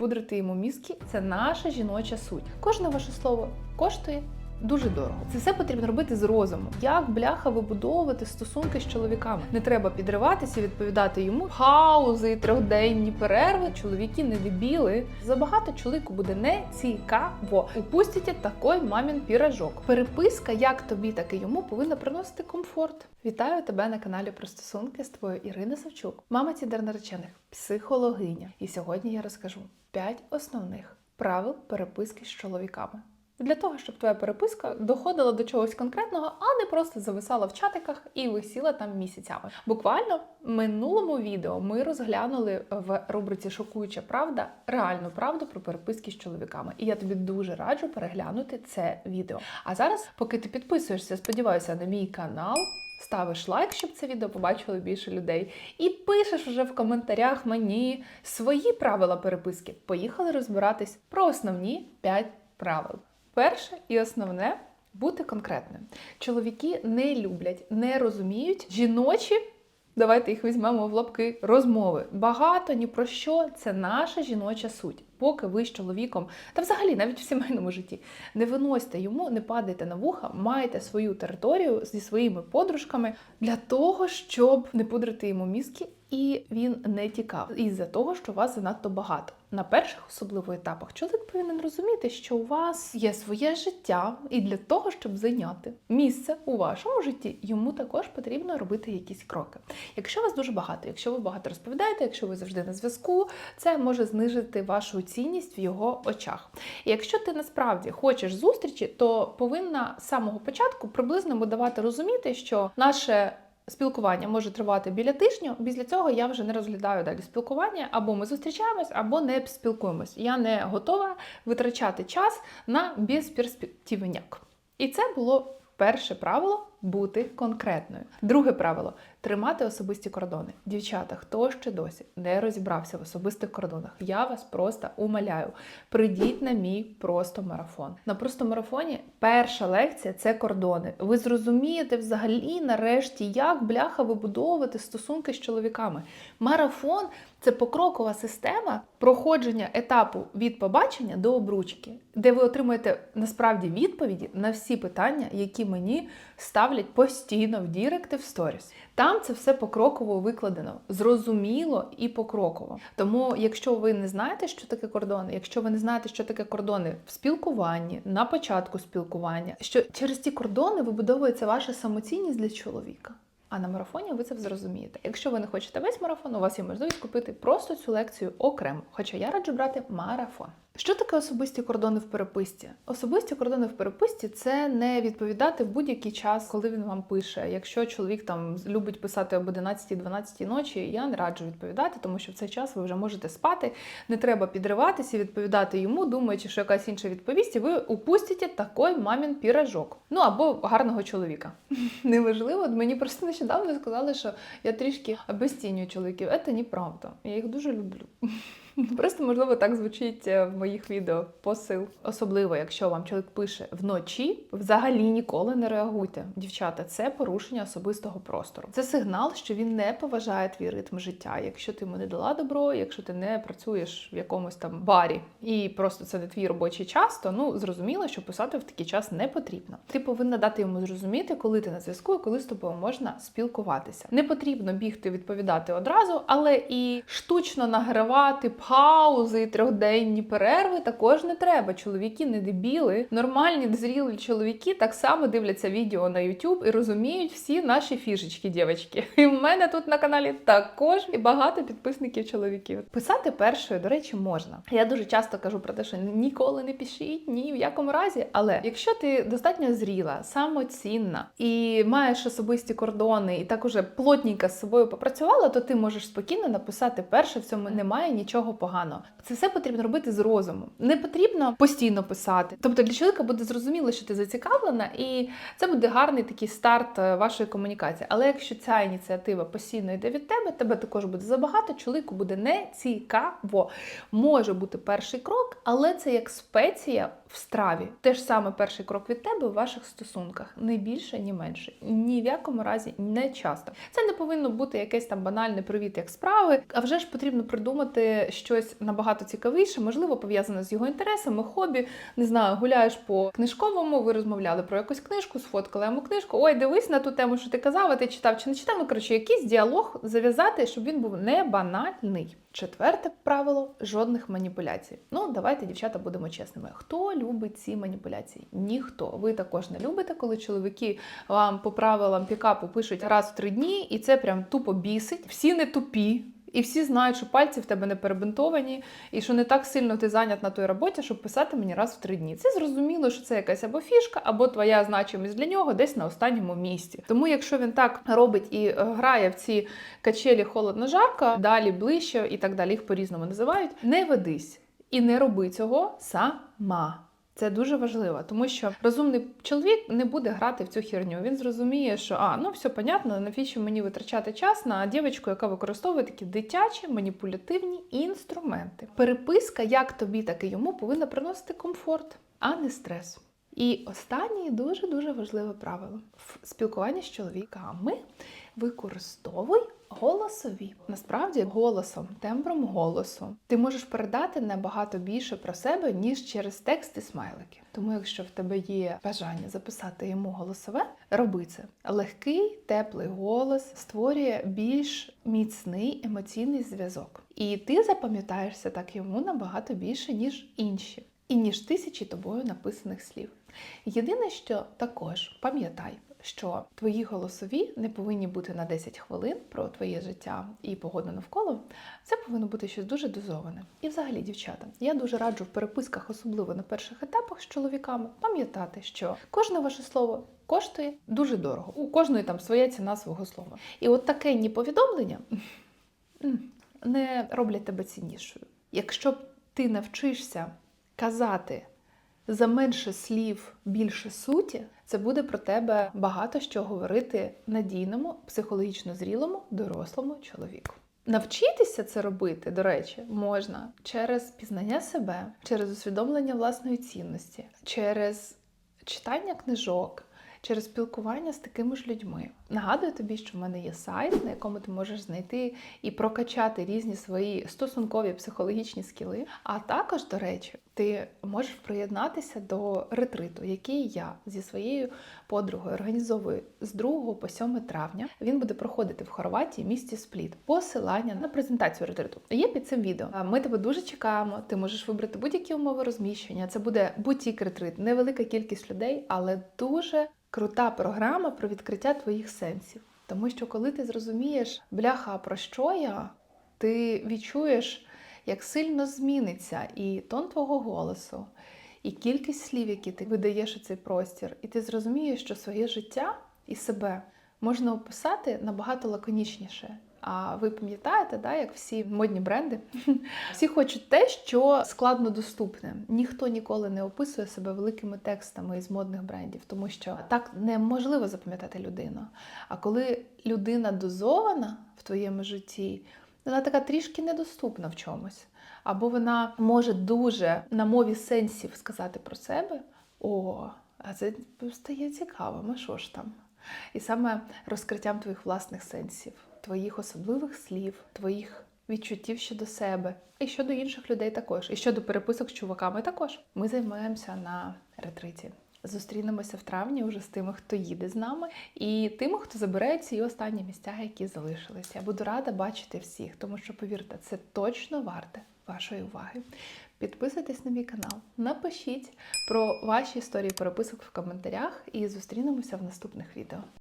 пудрити йому мізки це наша жіноча суть. Кожне ваше слово коштує. Дуже дорого. Це все потрібно робити з розумом. Як бляха вибудовувати стосунки з чоловіками. Не треба підриватися, відповідати йому паузи, трьохденні перерви. Чоловіки не дебіли. Забагато чоловіку буде не цікаво. Упустіть такий мамін піражок. Переписка, як тобі, так і йому, повинна приносити комфорт. Вітаю тебе на каналі про стосунки з твоєю Ірина Савчук, мама тідер наречених, психологиня. І сьогодні я розкажу 5 основних правил переписки з чоловіками. Для того, щоб твоя переписка доходила до чогось конкретного, а не просто зависала в чатиках і висіла там місяцями. Буквально в минулому відео ми розглянули в рубриці Шокуюча правда реальну правду про переписки з чоловіками. І я тобі дуже раджу переглянути це відео. А зараз, поки ти підписуєшся, сподіваюся, на мій канал. Ставиш лайк, щоб це відео побачили більше людей, і пишеш вже в коментарях мені свої правила переписки. Поїхали розбиратись про основні 5 правил. Перше і основне бути конкретним. Чоловіки не люблять, не розуміють жіночі. Давайте їх візьмемо в лапки розмови. Багато ні про що це наша жіноча суть. Поки ви з чоловіком, та взагалі навіть в сімейному житті, не виносьте йому, не падайте на вуха, маєте свою територію зі своїми подружками для того, щоб не пудрити йому мізки, і він не тікав із-за того, що вас занадто багато. На перших особливо етапах чоловік повинен розуміти, що у вас є своє життя, і для того, щоб зайняти місце у вашому житті, йому також потрібно робити якісь кроки. Якщо вас дуже багато, якщо ви багато розповідаєте, якщо ви завжди на зв'язку, це може знижити вашу цінність в його очах. І якщо ти насправді хочеш зустрічі, то повинна з самого початку приблизно давати розуміти, що наше спілкування може тривати біля тижня. Після цього я вже не розглядаю далі спілкування, або ми зустрічаємось, або не спілкуємось. Я не готова витрачати час на безперспективняк. І це було перше правило бути конкретною. Друге правило тримати особисті кордони. Дівчата, хто ще досі не розібрався в особистих кордонах, я вас просто умоляю. Прийдіть на мій просто марафон. На просто марафоні перша лекція це кордони. Ви зрозумієте взагалі нарешті, як бляха вибудовувати стосунки з чоловіками. Марафон це покрокова система проходження етапу від побачення до обручки, де ви отримуєте насправді відповіді на всі питання, які мені ставлять постійно в Діректи в сторіс. Там це все покроково викладено, зрозуміло і покроково. Тому, якщо ви не знаєте, що таке кордони, якщо ви не знаєте, що таке кордони в спілкуванні, на початку спілкування, що через ці кордони вибудовується ваша самоцінність для чоловіка. А на марафоні ви це зрозумієте. Якщо ви не хочете весь марафон, у вас є можливість купити просто цю лекцію окремо. Хоча я раджу брати марафон. Що таке особисті кордони в переписці? Особисті кордони в переписці це не відповідати в будь-який час, коли він вам пише. Якщо чоловік там любить писати об 11-12 ночі, я не раджу відповідати, тому що в цей час ви вже можете спати. Не треба підриватися, відповідати йому, думаючи, що якась інша відповість, і ви упустите такий мамін піражок. Ну або гарного чоловіка. Неважливо, мені просто нещодавно сказали, що я трішки обесцінюю чоловіків. Це неправда. Я їх дуже люблю. Просто, можливо, так звучить е, в моїх відео посил. Особливо, якщо вам чоловік пише вночі, взагалі ніколи не реагуйте. Дівчата, це порушення особистого простору. Це сигнал, що він не поважає твій ритм життя. Якщо ти йому не дала добро, якщо ти не працюєш в якомусь там барі і просто це не твій робочий час, то ну зрозуміло, що писати в такий час не потрібно. Ти повинна дати йому зрозуміти, коли ти на зв'язку і коли з тобою можна спілкуватися. Не потрібно бігти відповідати одразу, але і штучно награвати паузи і трьохденні перерви також не треба. Чоловіки не дебіли. Нормальні дозрілі чоловіки так само дивляться відео на YouTube і розуміють всі наші фішечки, дівчатки. І в мене тут на каналі також і багато підписників чоловіків. Писати першою, до речі, можна. Я дуже часто кажу про те, що ніколи не пишіть, ні в якому разі. Але якщо ти достатньо зріла, самоцінна і маєш особисті кордони, і так уже плотненько з собою попрацювала, то ти можеш спокійно написати перше, в цьому немає нічого поганого. Це все потрібно робити з розумом. Не потрібно постійно писати. Тобто для чоловіка буде зрозуміло, що ти зацікавлена, і це буде гарний такий старт е, вашої комунікації. Але якщо ця ініціатива постійно йде від тебе, тебе також буде забагато, чоловіку буде не цікаво. Може бути перший крок, але це як спеція в страві. Те ж саме перший крок від тебе у ваших стосунках. Не більше, ні менше. Ні в якому разі не часто. Це не повинно бути якесь там банальне привіт, як справи. А вже ж потрібно придумати щось набагато цікавіше, можливо, пов'язане з його інтересами, хобі. Не знаю, гуляєш по книжковому, ви розмовляли про якусь книжку, сфоткали йому книжку. Ой, дивись на ту тему, що ти казав, а ти читав чи не читав. Ну, коротше, якийсь діалог зав'язати, щоб він був не банальний. Четверте правило жодних маніпуляцій. Ну, давайте, дівчата, будемо чесними. Хто любить ці маніпуляції? Ніхто. Ви також не любите, коли чоловіки вам по правилам пікапу пишуть раз в три дні, і це прям тупо бісить. Всі не тупі. І всі знають, що пальці в тебе не перебинтовані, і що не так сильно ти зайнят на той роботі, щоб писати мені раз в три дні. Це зрозуміло, що це якась або фішка, або твоя значимість для нього десь на останньому місці. Тому, якщо він так робить і е, грає в ці качелі холодно-жарко, далі ближче і так далі, їх по-різному називають, не ведись і не роби цього сама. Це дуже важливо, тому що розумний чоловік не буде грати в цю херню. Він зрозуміє, що а ну все понятно, навіщо мені витрачати час на дівчинку, яка використовує такі дитячі маніпулятивні інструменти. Переписка, як тобі, так і йому, повинна приносити комфорт, а не стрес. І останнє дуже дуже важливе правило в спілкуванні з чоловіками використовуй голосові. Насправді, голосом, тембром голосу ти можеш передати набагато більше про себе, ніж через текст і смайлики. Тому, якщо в тебе є бажання записати йому голосове, роби це. Легкий, теплий голос створює більш міцний емоційний зв'язок. І ти запам'ятаєшся так йому набагато більше, ніж інші, і ніж тисячі тобою написаних слів. Єдине, що також пам'ятай, що твої голосові не повинні бути на 10 хвилин про твоє життя і погоду навколо. Це повинно бути щось дуже дозоване. І взагалі, дівчата, я дуже раджу в переписках, особливо на перших етапах з чоловіками, пам'ятати, що кожне ваше слово коштує дуже дорого. У кожної там своя ціна свого слова. І от таке повідомлення не роблять тебе ціннішою. Якщо ти навчишся казати за менше слів більше суті, це буде про тебе багато що говорити надійному, психологічно зрілому, дорослому чоловіку. Навчитися це робити, до речі, можна через пізнання себе, через усвідомлення власної цінності, через читання книжок. Через спілкування з такими ж людьми. Нагадую тобі, що в мене є сайт, на якому ти можеш знайти і прокачати різні свої стосункові психологічні скіли. А також, до речі, ти можеш приєднатися до ретриту, який я зі своєю подругою організовую з 2 по 7 травня. Він буде проходити в Хорватії, місті Спліт. Посилання на презентацію ретриту є під цим відео. Ми тебе дуже чекаємо. Ти можеш вибрати будь-які умови розміщення. Це буде бутік ретрит, невелика кількість людей, але дуже крута програма про відкриття твоїх сенсів. Тому що коли ти зрозумієш, бляха, про що я, ти відчуєш, як сильно зміниться і тон твого голосу, і кількість слів, які ти видаєш у цей простір, і ти зрозумієш, що своє життя і себе можна описати набагато лаконічніше. А ви пам'ятаєте, да, як всі модні бренди? Всі хочуть те, що складно доступне. Ніхто ніколи не описує себе великими текстами із модних брендів, тому що так неможливо запам'ятати людину. А коли людина дозована в твоєму житті, вона така трішки недоступна в чомусь. Або вона може дуже на мові сенсів сказати про себе: о, а це стає цікавим, а що ж там? І саме розкриттям твоїх власних сенсів, твоїх особливих слів, твоїх відчуттів щодо себе, і щодо інших людей також, і щодо переписок з чуваками також. Ми займаємося на ретриті. Зустрінемося в травні вже з тими, хто їде з нами, і тими, хто забирає ці останні місця, які залишилися. Я буду рада бачити всіх, тому що, повірте, це точно варте вашої уваги. Підписуйтесь на мій канал, напишіть про ваші історії переписок в коментарях і зустрінемося в наступних відео.